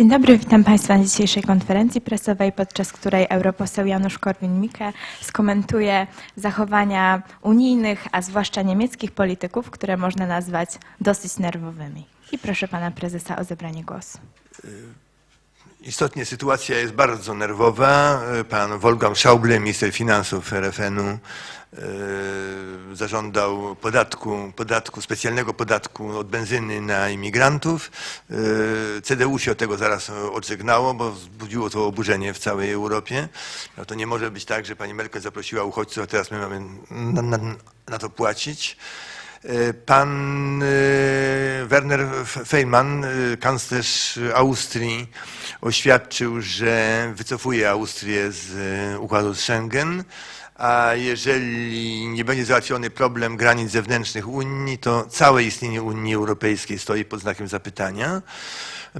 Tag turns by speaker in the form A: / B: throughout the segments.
A: Dzień dobry, witam Państwa na dzisiejszej konferencji prasowej, podczas której europoseł Janusz Korwin-Mikke skomentuje zachowania unijnych, a zwłaszcza niemieckich polityków, które można nazwać dosyć nerwowymi. I proszę Pana Prezesa o zabranie głosu.
B: Istotnie sytuacja jest bardzo nerwowa. Pan Wolfgang Schauble, minister finansów RFN-u, e, zażądał podatku, podatku, specjalnego podatku od benzyny na imigrantów. E, CDU się od tego zaraz odżegnało, bo wzbudziło to oburzenie w całej Europie. No to nie może być tak, że pani Merkel zaprosiła uchodźców, a teraz my mamy na, na, na to płacić. E, Pan Werner Feynman, e, kanclerz Austrii, oświadczył, że wycofuje Austrię z układu z Schengen, a jeżeli nie będzie załatwiony problem granic zewnętrznych Unii, to całe istnienie Unii Europejskiej stoi pod znakiem zapytania.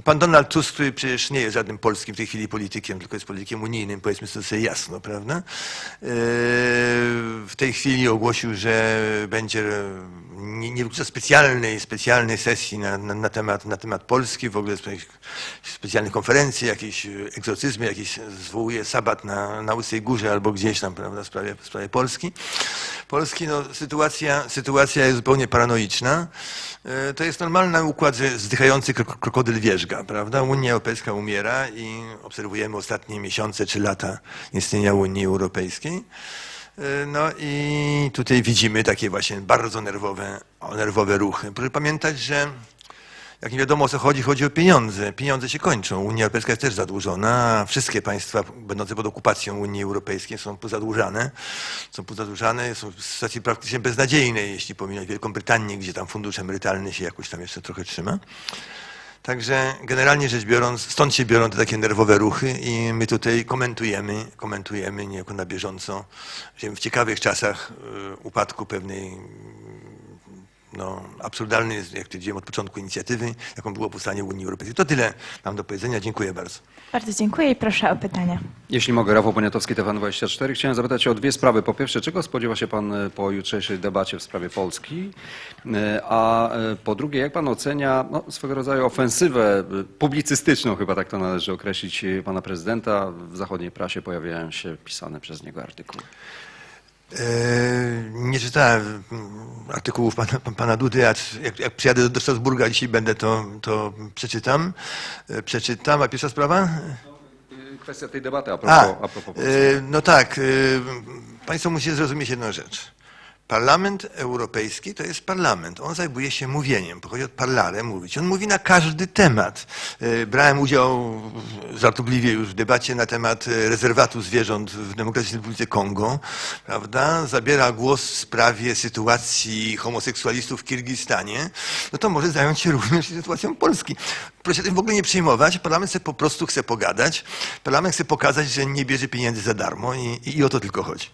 B: Pan Donald Tusk, który przecież nie jest żadnym polskim w tej chwili politykiem, tylko jest politykiem unijnym, powiedzmy sobie jasno, prawda? Yy, W tej chwili ogłosił, że będzie nie, nie wyklucza specjalnej, specjalnej sesji na, na, na, temat, na temat Polski, w ogóle spe- specjalnej konferencji, jakieś egzotyzmy, jakiś zwołuje sabat na, na Łysej Górze albo gdzieś tam, prawda, w sprawie, w sprawie Polski. Polski, no, sytuacja, sytuacja jest zupełnie paranoiczna. E, To jest normalny układ, że zdychający krok- krokodyl wierzga, prawda? Unia Europejska umiera i obserwujemy ostatnie miesiące czy lata istnienia Unii Europejskiej. E, No i tutaj widzimy takie właśnie bardzo nerwowe, nerwowe ruchy. Proszę pamiętać, że jak nie wiadomo o co chodzi, chodzi o pieniądze. Pieniądze się kończą. Unia Europejska jest też zadłużona. Wszystkie państwa będące pod okupacją Unii Europejskiej są pozadłużane. Są pozadłużane, są w sytuacji praktycznie beznadziejnej, jeśli pominąć Wielką Brytanię, gdzie tam fundusz emerytalny się jakoś tam jeszcze trochę trzyma. Także generalnie rzecz biorąc, stąd się biorą te takie nerwowe ruchy i my tutaj komentujemy, komentujemy niejako na bieżąco, w ciekawych czasach y, upadku pewnej no, absurdalny, jest, jak powiedziałem od początku inicjatywy, jaką było powstanie Unii Europejskiej. To tyle mam do powiedzenia. Dziękuję bardzo.
A: Bardzo dziękuję i proszę o pytania.
C: Jeśli mogę, Rafał Poniatowski, TVN24. Chciałem zapytać o dwie sprawy. Po pierwsze, czego spodziewa się Pan e, po jutrzejszej debacie w sprawie Polski? E, A e, po drugie, jak Pan ocenia no, swego rodzaju ofensywę publicystyczną, chyba tak to należy określić, Pana Prezydenta? W zachodniej prasie pojawiają się pisane przez niego artykuły.
B: E, nie czytałem artykułów pana, pana Dudy, a jak, jak przyjadę do, Strasburga dzisiaj będę, to, to przeczytam. E, Przeczytam. A pierwsza sprawa?
C: Kwestia tej debaty a
B: A,
C: propos, a propos Polski.
B: e, no tak. Państwo musicie zrozumieć jedną rzecz. Parlament Europejski to jest parlament. On zajmuje się mówieniem. Pochodzi od parlare, mówić. On mówi na każdy temat. E, Brałem udział żartobliwie już w debacie na temat e, rezerwatu zwierząt w Demokratycznej Republice Kongo. Prawda? Zabiera głos w sprawie sytuacji homoseksualistów w Kirgistanie. No to może zająć się również sytuacją Polski. Proszę tym w ogóle nie przejmować. Parlament chce po prostu chce pogadać. Parlament chce pokazać, że nie bierze pieniędzy za darmo i, i o to tylko chodzi.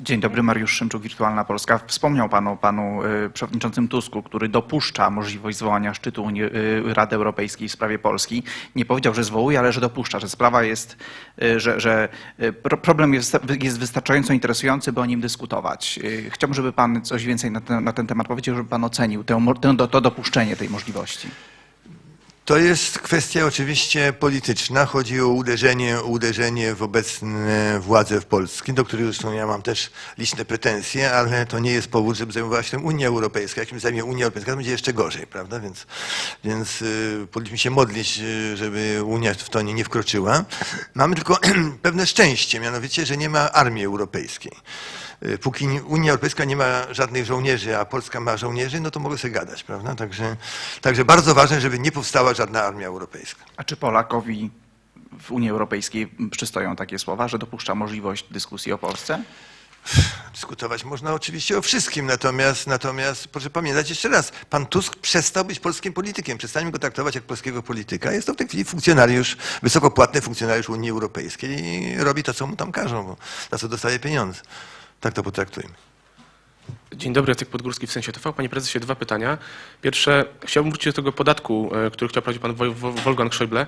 D: Dzień dobry, Mariusz Szymczuk, Wirtualna Polska. Wspomniał Pan o Panu y, Przewodniczącym Tusku, który dopuszcza możliwość zwołania szczytu y, Rady Europejskiej w sprawie Polski. Nie powiedział, że zwołuje, ale że dopuszcza, że sprawa jest, y, że, że pro- problem jest, jest wystarczająco interesujący, by o nim dyskutować. Chciałbym, żeby Pan coś więcej na ten, na ten temat powiedział, żeby Pan ocenił tę, to dopuszczenie tej możliwości.
B: To jest kwestia oczywiście polityczna. Chodzi o uderzenie, uderzenie w obecne władze w Polsce, do których zresztą ja mam też liczne pretensje, ale to nie jest powód, żeby zajmowała się tym Unia Europejska. Jak się zajmie Unia Europejska, to będzie jeszcze gorzej, prawda? Więc, więc y, powinniśmy się modlić, y, żeby Unia w to nie, nie wkroczyła. Mamy tylko pewne szczęście, mianowicie, że nie ma armii europejskiej. Y, Póki Unia Europejska nie ma żadnych żołnierzy, a Polska ma żołnierzy, no to mogę sobie gadać, prawda? Także, także bardzo ważne, żeby nie powstała żadna armia europejska.
D: A czy Polakowi w Unii Europejskiej przystoją takie słowa, że dopuszcza możliwość dyskusji o Polsce?
B: Dyskutować można oczywiście o wszystkim, natomiast, natomiast proszę pamiętać jeszcze raz, pan Tusk przestał być polskim politykiem. Przestańmy go traktować jak polskiego polityka. Jest to w tej chwili funkcjonariusz, wysoko płatny funkcjonariusz Unii Europejskiej i robi to, co mu tam każą, za co dostaje pieniądze. Tak to potraktujmy.
E: Dzień dobry, Jacek Podgórski w Sensie TV. Panie prezesie, dwa pytania. Pierwsze, chciałbym wrócić do tego podatku, e, który chciał prowadzić pan Wol- Wol- Wolfgang Schäuble.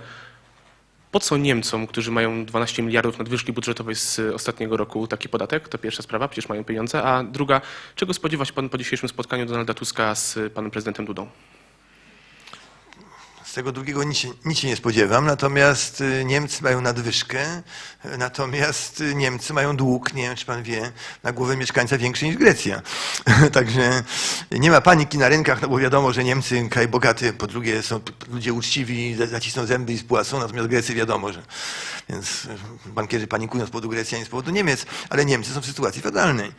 E: Po co Niemcom, którzy mają 12 miliardów nadwyżki budżetowej z ostatniego roku, taki podatek? To pierwsza sprawa, przecież mają pieniądze. A druga, czego spodziewa się pan po dzisiejszym spotkaniu Donalda Tuska z panem prezydentem Dudą?
B: Tego drugiego nic się, nic się nie spodziewam, natomiast y, Niemcy mają nadwyżkę, natomiast y, Niemcy mają dług, nie wiem czy pan wie, na głowę mieszkańca większy niż Grecja. Także nie ma paniki na rynkach, no bo wiadomo, że Niemcy, kraj bogaty, po drugie są ludzie uczciwi, za- zacisną zęby i spłacą, natomiast Grecy wiadomo, że więc bankierzy panikują z powodu Grecji, a nie z powodu Niemiec, ale Niemcy są w sytuacji fatalnej.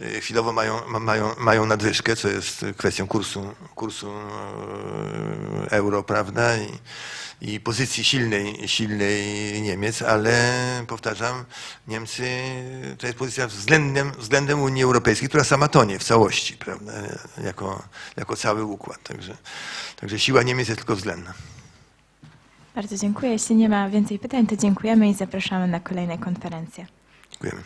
B: Y, Chwilowo mają, ma- mają, mają nadwyżkę, co jest kwestią kursu, kursu e, euro, prawda, i, i pozycji silnej, silnej Niemiec, ale powtarzam, Niemcy to jest pozycja względem, względem Unii Europejskiej, która sama tonie w całości, prawda, jako, jako cały układ. Także, także siła Niemiec jest tylko względna.
A: Bardzo dziękuję. Jeśli nie ma więcej pytań, to dziękujemy i zapraszamy na kolejne konferencje.
B: Dziękujemy.